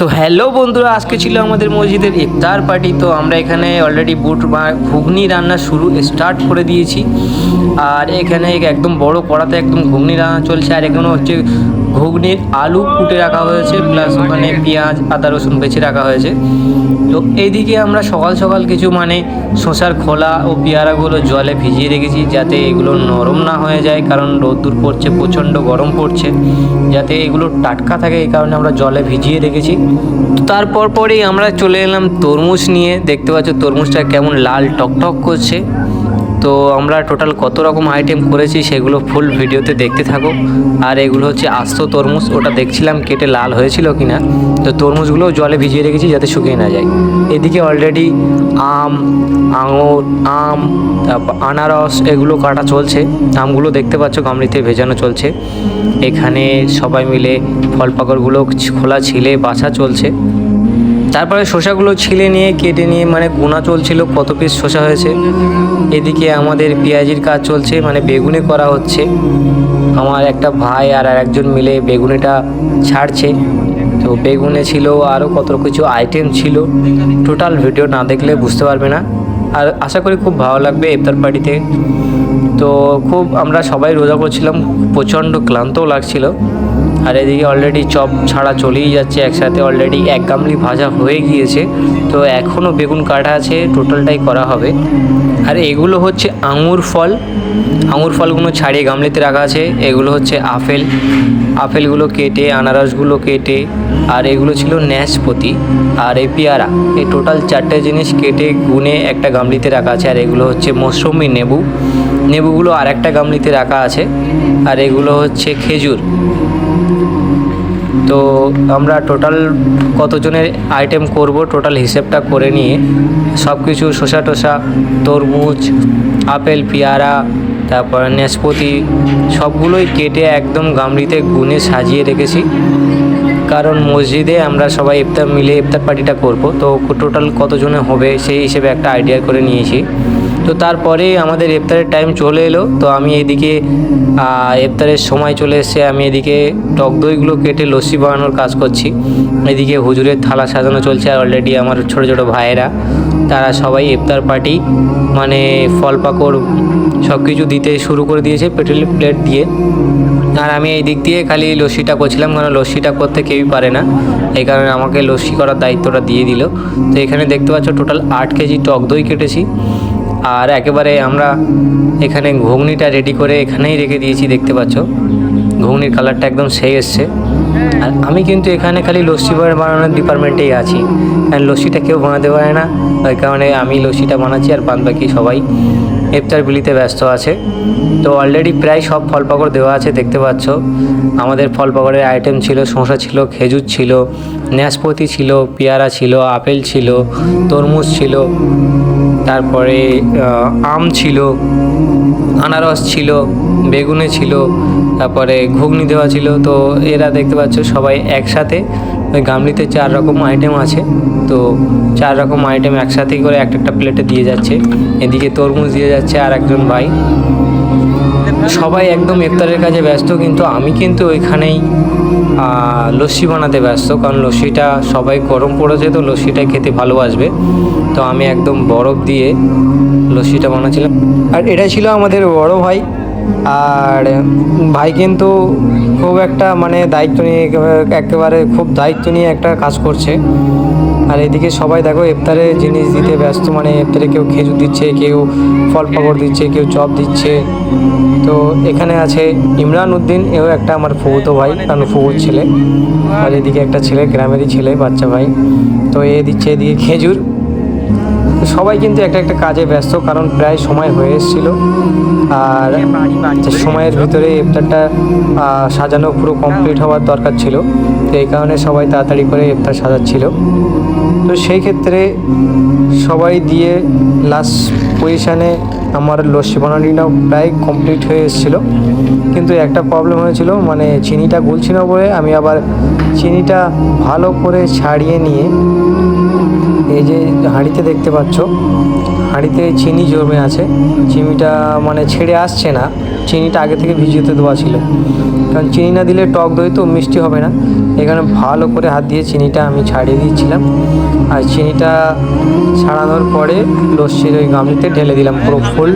তো হ্যালো বন্ধুরা, আজকে ছিল আমাদের মসজিদের ইফতার পার্টি। তো আমরা এখানে অলরেডি বুট বা ঘুগনি রান্না শুরু স্টার্ট করে দিয়েছি। আর এখানে একদম বড় কড়াতে একদম ঘুগনি রান্না চলছে। আর এখানে হচ্ছে ঘুগনির আলু কুটে রাখা হয়েছে প্লাস ওখানে পেঁয়াজ, আদা, রসুন বেছে রাখা হয়েছে। তো এইদিকে আমরা সকাল সকাল কিছু মানে শসার খোলা ও পেয়ারাগুলো জলে ভিজিয়ে রেখেছি যাতে এগুলো নরম না হয়ে যায়, কারণ রোদ্দুর পড়ছে, প্রচণ্ড গরম পড়ছে, যাতে এগুলো টাটকা থাকে, এই কারণে আমরা জলে ভিজিয়ে রেখেছি। তারপর পরেই আমরা চলে এলাম তরমুজ নিয়ে, দেখতে পাচ্ছ তরমুজটা কেমন লাল টকটক করছে। তো আমরা টোটাল কত রকম আইটেম করেছি সেগুলো ফুল ভিডিওতে দেখতে থাকো। আর এগুলো হচ্ছে আস্ত তরমুজ, ওটা দেখছিলাম কেটে লাল হয়েছিল কিনা। তো তরমুজগুলো জলে ভিজিয়ে রেখেছি যাতে শুকিয়ে না যায়। এদিকে অলরেডি আম, আঙুর, আম আনারস, এগুলো কাটা চলছে। আমগুলো দেখতে পাচ্ছ গামলিতে ভেজানো চলছে। এখানে সবাই মিলে ফল পাকড়গুলো খোলা ছিলে, বাছা চলছে। তারপরে শসাগুলো ছিলে নিয়ে, কেটে নিয়ে মানে গোনা চলছিল, কত পিস শসা হয়েছে। এদিকে আমাদের পেঁয়াজির কাজ চলছে মানে বেগুনি করা হচ্ছে। আমার একটা ভাই আর আর একজন মিলে বেগুনিটা ছাড়ছে। তো বেগুনে ছিল আরও কত কিছু আইটেম ছিল। টোটাল ভিডিও না দেখলে বুঝতে পারবে না। আর আশা করি খুব ভালো লাগবে ইফতার পার্টিতে। তো খুব আমরা সবাই রোজা করছিলাম, প্রচণ্ড ক্লান্তও লাগছিল। আর এদিকে অলরেডি চপ ছাড়া চলেই যাচ্ছে, একসাথে অলরেডি এক গামলি ভাজা হয়ে গিয়েছে। তো এখনও বেগুন কাটা আছে টোটালটাই করা হবে। আর এগুলো হচ্ছে আঙুর ফল। আঙুর ফলগুলো ছাড়িয়ে গামলিতে রাখা আছে। এগুলো হচ্ছে আপেল। আপেলগুলো কেটে, আনারসগুলো কেটে, আর এগুলো ছিল ন্যাশপতি আর এই পেয়ারা। এই টোটাল চারটে জিনিস কেটে গুনে একটা গামলিতে রাখা আছে। আর এগুলো হচ্ছে মৌসুমি নেবু। নেবুগুলো আর একটা গামলিতে রাখা আছে। আর এগুলো হচ্ছে খেজুর। তো আমরা টোটাল কতজনের আইটেম করব টোটাল হিসেবটা করে নিয়ে সব কিছু শসা টসা, তরমুজ, আপেল, পেয়ারা, তারপর নাশপাতি সবগুলোই কেটে একদম গামড়িতে গুনে সাজিয়ে রেখেছি। কারণ মসজিদে আমরা সবাই ইফতার মিলে ইফতার পার্টিটা করব, তো টোটাল কতজনে হবে সেই হিসেবে একটা আইডিয়া করে নিয়েছি। তো তারপরে আমাদের ইফতারের টাইম চলে এলো। তো আমি এদিকে ইফতারের সময় চলে এসেছে। আমি এদিকে টক দইগুলো কেটে লস্যি বানানোর কাজ করছি। এদিকে হুজুরের থালা সাজানো চলছে আর অলরেডি আমার ছোট ছোট ভাইয়েরা। তারা সবাই ইফতার পার্টি মানে ফল পাকড় সব কিছু দিতে শুরু করে দিয়েছে পেট্রোল প্লেট দিয়ে। আর আমি এই দিক দিয়ে খালি লস্যিটা করছিলাম কারণ লস্যিটা করতে কেউই পারে না। এই কারণে আমাকে লস্যি করার দায়িত্বটা দিয়ে দিল। তো এখানে দেখতে পাচ্ছ টোটাল আট কেজি টক দই কেটেছি। আর একেবারে আমরা এখানে ঘুগনিটা রেডি করে এখানেই রেখে দিয়েছি, দেখতে পাচ্ছ। ঘুগনির কালারটা একদম সেই এসছে। আর আমি কিন্তু এখানে খালি লস্যি বানানোর ডিপার্টমেন্টেই আছি। আর লস্যিটা কেউ বানাতে পারে না। ওই কারণে আমি লস্যিটা বানাচ্ছি আর বাদ বাকি সবাই ইফতার বিলিতে ব্যস্ত আছে। তো অলরেডি প্রায় সব ফল পাকড় দেওয়া আছে, দেখতে পাচ্ছ। আমাদের ফল পাকড়ের আইটেম ছিল, শসা ছিল, খেজুর ছিল নাশপাতি ছিল, পেয়ারা ছিল, আপেল ছিল, তরমুজ ছিল। তারপরে আম ছিল, আনারস ছিল, বেগুনে ছিল, তারপরে ঘুগনি দেওয়া ছিল। তো এরা দেখতে পাচ্ছ সবাই একসাথে, ওই গামলিতে চার রকম আইটেম আছে। তো চার রকম আইটেম একসাথেই করে একটা একটা প্লেটে দিয়ে যাচ্ছে। এদিকে তরমুজ দিয়ে যাচ্ছে আর একজন ভাই। সবাই একদম ইফতারের কাজে ব্যস্ত, কিন্তু আমি কিন্তু ওইখানেই লস্যি বানাতে ব্যস্ত। কারণ লস্যিটা সবাই গরম পড়েছে, তো লস্যিটাই খেতে ভালোবাসবে। তো আমি একদম বরফ দিয়ে লস্যিটা বানাচ্ছিলাম। আর এটা ছিল আমাদের বড় ভাই। আর ভাই কিন্তু খুব একটা মানে দায়িত্ব নিয়ে একেবারে- খুব দায়িত্ব নিয়ে একটা কাজ করছে। আর এদিকে সবাই দেখো ইফতারে জিনিস দিতে ব্যস্ত মানে ইফতারে কেউ খেজুর দিচ্ছে, কেউ ফল পাকড় দিচ্ছে, কেউ চপ দিচ্ছে। তো এখানে আছে ইমরান উদ্দিন, এও একটা আমার ফুফুতো ভাই কারণ ফুফুর ছেলে। আর এদিকে একটা ছেলে, গ্রামেরই ছেলে, বাচ্চা ভাই। তো এ দিচ্ছে এদিকে খেজুর। সবাই কিন্তু একটা একটা কাজে ব্যস্ত, কারণ প্রায় সময় হয়ে এসেছিল। আর সময়ের ভিতরে ইফতারটা সাজানো পুরো কমপ্লিট হওয়ার দরকার ছিল, তো এই কারণে সবাই তাড়াতাড়ি করে ইফতার সাজাচ্ছিল। তো সেই ক্ষেত্রে সবাই দিয়ে লাস্ট পজিশানে আমার লস্যি বানানিটাও প্রায় কমপ্লিট হয়ে এসেছিল। কিন্তু একটা প্রবলেম হয়েছিল মানে চিনিটা গুলছিল বলে আমি আবার চিনিটা ভালো করে ছাড়িয়ে নিয়ে এই যে হাঁড়িতে দেখতে পাচ্ছ, হাঁড়িতে চিনি জমে আছে। চিনিটা মানে ছেড়ে আসছে না, চিনিটা আগে থেকে ভিজিয়েতে দেওয়া ছিল। কারণ চিনি না দিলে টক দই তো মিষ্টি হবে না। এখানে ভালো করে হাত দিয়ে চিনিটা আমি ছাড়িয়ে দিয়েছিলাম আর চিনিটা ছাড়ানোর পরে লস্যির ওই গামলিতে ঢেলে দিলাম পুরো ফুল,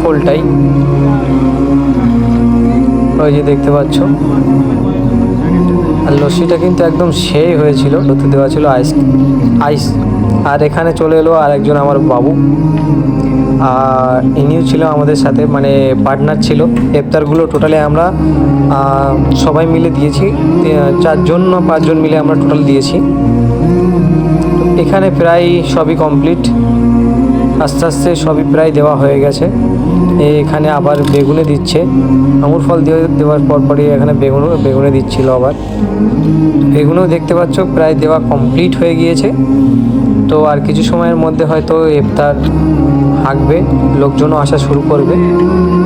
ফুলটাই। ওই যে দেখতে পাচ্ছ। আর লস্যিটা কিন্তু একদম সেই হয়েছিল ওতে দেওয়া ছিল আইস আইস। আর এখানে চলে এলো আর একজন আমার বাবু। আর ইনিও ছিল আমাদের সাথে মানে পার্টনার ছিল। এফতারগুলো টোটালি আমরা সবাই মিলে দিয়েছি। চারজন না পাঁচজন মিলে আমরা টোটাল দিয়েছি। এখানে প্রায় সবই কমপ্লিট আস্তে আস্তে সবই প্রায় দেওয়া হয়ে গেছে। এখানে আবার বেগুনে দিচ্ছে। আঙুর ফল দিয়ে দেওয়ার পর পরই এখানে বেগুন বেগুনে দিচ্ছিল আবার। বেগুনও দেখতে পাচ্ছ, প্রায় দেওয়া কমপ্লিট হয়ে গিয়েছে। তো আর কিছু সময়ের মধ্যে হয়তো ইফতার হাঁকবে, লোকজনও আসা শুরু করবে।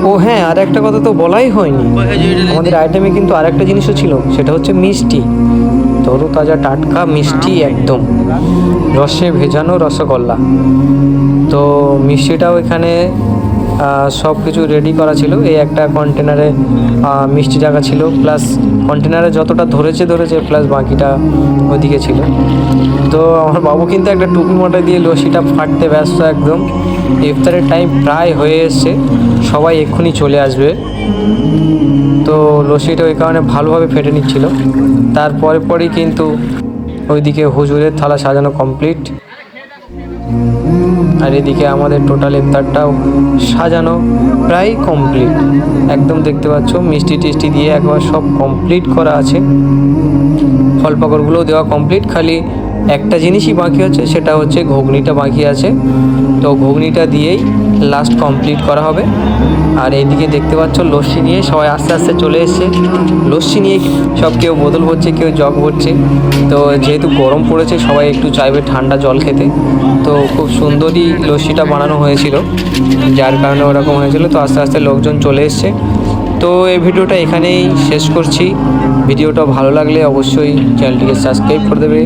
ও হ্যাঁ আর একটা কথা তো বলাই হয়নি। আমাদের আইটেমে কিন্তু আর একটা জিনিসও ছিল, সেটা হচ্ছে মিষ্টি। তরু তাজা টাটকা মিষ্টি একদম। রসে ভেজানো রসগোল্লা। তো মিষ্টিটাও এখানে সব কিছু রেডি করা ছিল। এই একটা কন্টেনারে মিষ্টি টাকা ছিল। প্লাস কন্টেনারে যতটা ধরেছে ধরেছে প্লাস বাকিটা ওদিকে ছিল। তো আমার বাবু কিন্তু একটা টুপি মোটা দিয়ে লস্যিটা ফাটতে ব্যস্ত একদম। ইফতারের টাইম প্রায় হয়ে এসছে। সবাই এক্ষুনি চলে আসবে। তো লস্যিটা ওই কারণে ভালোভাবে ফেটে নিচ্ছিল। তারপরে পরেই কিন্তু ওইদিকে হুজুরের থালা সাজানো কমপ্লিট আর এদিকে আমাদের টোটাল ইফতারটাও সাজানো প্রায় কমপ্লিট একদম দেখতে পাচ্ছ, মিষ্টি টিষ্টি দিয়ে একবার সব কমপ্লিট করা আছে। ফল পাকড়গুলোও দেওয়া কমপ্লিট খালি একটা জিনিসই বাকি হচ্ছে সেটা হচ্ছে ঘুগনিটা বাকি আছে। তো ঘুগনিটা দিয়েই লাস্ট কমপ্লিট করা হবে। আর এইদিকে দেখতে পাচ্ছ, লস্যি নিয়ে সবাই আস্তে আস্তে চলে এসছে। লস্যি নিয়ে সব কেউ বোতল ভরছে কেউ জগ ভরছে তো যেহেতু গরম পড়েছে, সবাই একটু চাইবে ঠান্ডা জল খেতে। তো খুব সুন্দরই লস্যিটা বানানো হয়েছিল। যার কারণে ওরকম হয়েছিল। তো আস্তে আস্তে লোকজন চলে এসছে। তো এই ভিডিওটা এখানেই শেষ করছি। ভিডিওটা ভালো লাগলে অবশ্যই চ্যানেলটিকে সাবস্ক্রাইব করে দেবে।